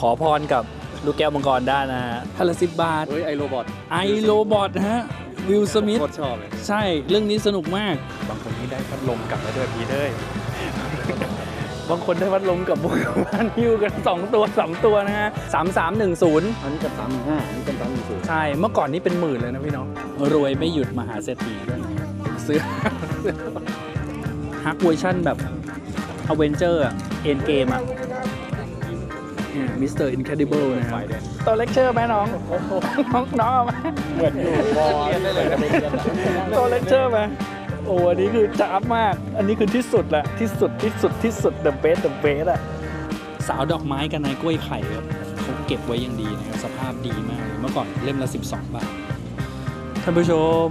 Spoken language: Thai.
ขอพรกับลูกแก้วมังกรได้นะฮะท่านละสิบบาท เฮ้ยไอโรบอทไอโรบอทฮะ วิลสมิธโคตรชอบเลย ใช่เรื่องนี้สนุกมาก บางคนนี่ได้พัดลมกลับมาด้วยพีเด้ยบางคนได้วัดลมกับบุกบ้านฮิวกัน 2 ตัว2ตัวนะฮะสามสามหนึ่งศูนย์อันนี้กับสามห้าอันนี้กับสามศูนย์ใช่ เมื่อก่อนนี้เป็นหมื่นเลยนะพี่น้อง รวยไม่หยุดมหาเศรษฐีด้วยนะซื้อฮักเวอร์ชั่นแบบอเวนเจอร์เอ็นเกมอะ มิสเตอร์อินค d ดิเบิลนะครับตัวเลคเชอร์ไหมน้องน้องน้องเอาไหมเหมือนอยู่บอลเรียนได้เลยตัวเลคเชอร์ไหมโอ้อันนี้คือจ้าบมาก อันนี้คือที่สุดแหละที่สุดที่สุดที่สุด the best the best อะสาวดอกไม้กับนายกล้วยไข่ครับเขาเก็บไว้อย่างดีนะครับสภาพดีมากเลยเมื่อก่อนเล่มละ 12 บาทท่านผู้ชม